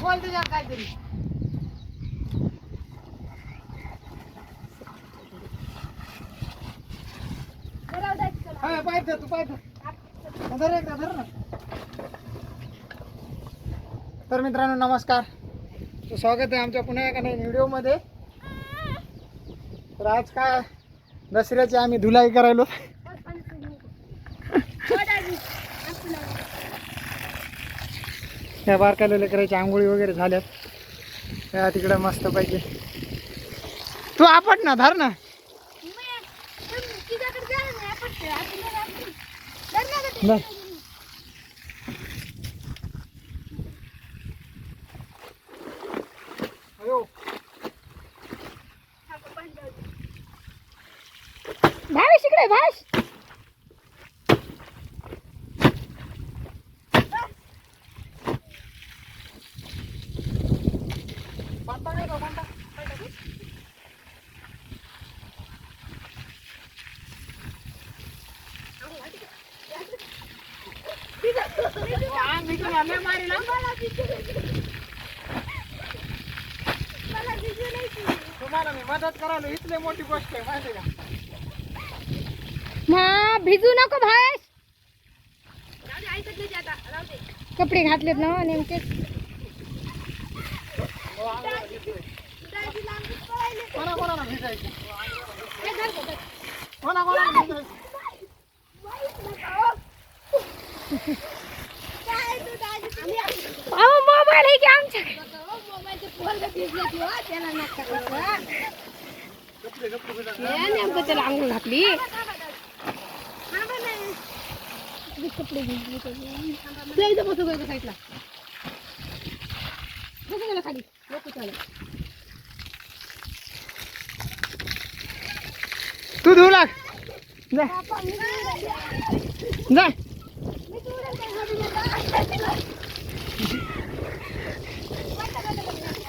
बोल त्याच्यावर काहीतरी. हा, पाय धर, तू पाय धर. हा, धर एकदा, धर ना. तर मित्रांनो नमस्कार. स्वागत आहे आमच्या पुन्हा एका नवीन व्हिडिओमध्ये. तर आज काय? दसऱ्याची आम्ही धुलाई करायलो. त्या बारकायला लेकराची आंघोळी वगैरे झाल्यात. त्या तिकडे मस्त पाहिजे तू आपट ना धर ना. धर. अयो, भावेश इकडे भावेश पाटा नाही का, पाटा? आम्ही तुला लय मारीन, हा. तुम्हाला मी मदत करायला लय मोठी गोष्ट आहे माहिती का? हा भिजू नको भावेश. कपडे घातलेत ना नेमके. कोणा कोणाला भेटायचं कोणा कोणाला भेटायचं अहो मोबाईल आहे की आमच्या नेमकं त्याला आंघोळ घातली. कपडे त्याचे. ते इथं बसू गं साईडला? बसू गेला खाली? बसू त्याला. तू धुऊ लाग. जा. जा.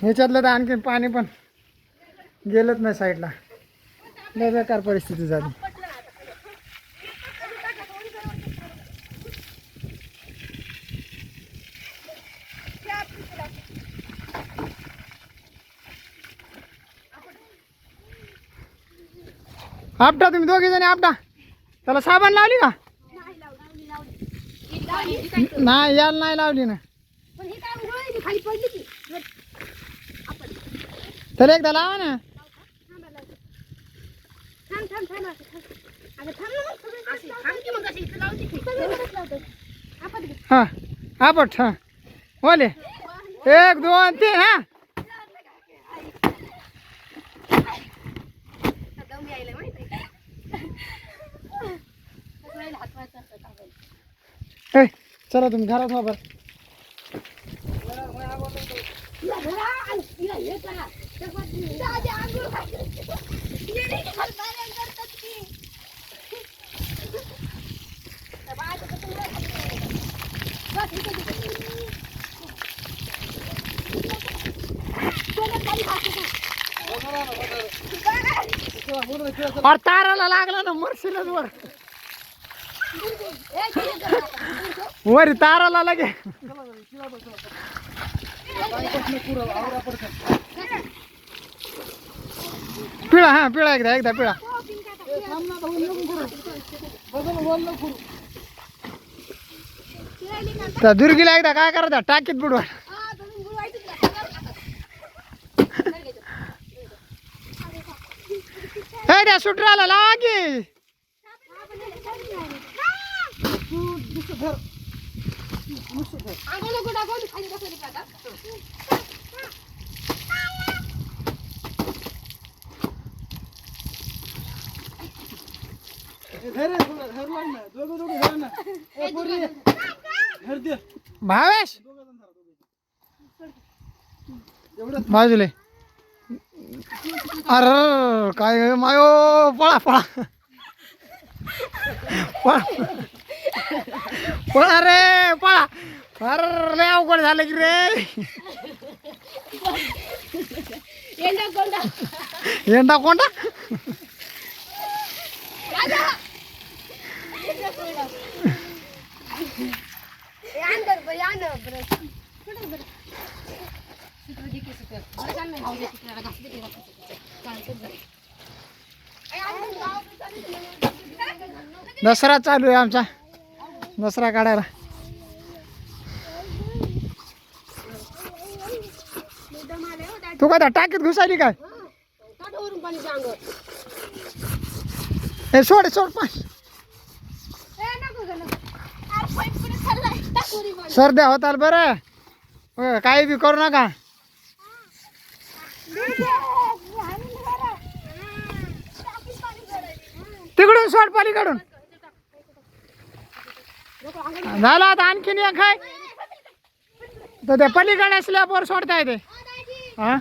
ह्याच्यातलं तर आणखी पाणी पण गेलंच नाही साईडला. लय बेकार परिस्थिती झाली. आपटा तुम्ही दोघे जणी आपटा. त्याला साबण लावली का? नाही याला नाही लावली ना. तर एकदा लावा ना. हा आपट हा. बोले. एक दोन तीन हा. चला तुम्ही घरात वापर. और ताराला लागला ना मरशीलच वर. वर ताराला लागे. पिळा हा पिळा एकदा एकदा पिळा. त्या दुर्गीला एकदा काय करायचं टाकीत बुडवा. हा, धरून बुडवायचं तुला. हे त्या सुटराला लावा की आंघोळ नको टाकू, खाली बसवली का आता? भावेश? बाजूले अरे काय मायो पळा पळा. पळा. पळा रे पळा. अरे लय अवघड झालं की रे. येंडा कोंडा येंडा कोंडा राजा यान कर बरं, यान बरं. कुठे बरं? तिकडे दे की सुकं. बरं चाल नाही, जाऊ दे तिकडे, घास दे तिकडे. चालतंय बरं. आई, आपण गावाकडे चालू आहे. दसरा चालू आहे आमचा दसरा काढायला. तू काय टाकीत घुसायली काय हं. पाणी सोड सोड पाय ए, नको गं, नको. अरे, पाईप कुठे चाललाय? टाक उडी पाणी. सर्द्या होताल बरं? काही बी करू नका. तिकडून सोड पलीकडून. झालं आता आणखीन एक आहे. तर त्या पलीकडे स्लॅबवर सोडता येते हा?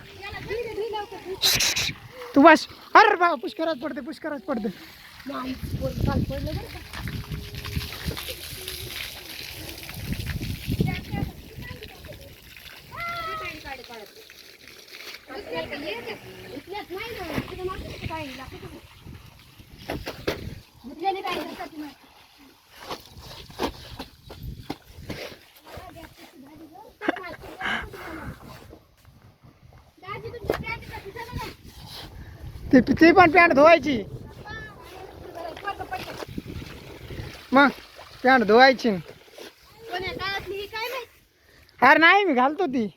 तू बस. अरे बा पुष्करात पडते पुष्करात पडते नाही, बोल, काल पडलं बरं का? इथल्याच नाही ना, तिथे मागचं तिथे काय लागतं तिथे. धुतल्याने काय करतात ती. ती पण पॅन्ट धुवायची. मग पॅन्ट धुवायची? अरे नाही मी घालतो ती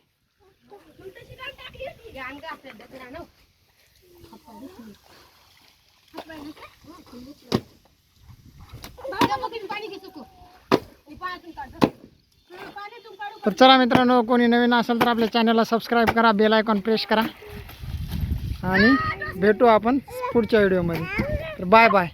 तर चला मित्रांनो कोणी नवीन असेल तर आपल्या चॅनलला सबस्क्राईब करा बेल आयकॉन प्रेस करा. आणि भेटू आपण पुढच्या व्हिडिओमध्ये तर बाय बाय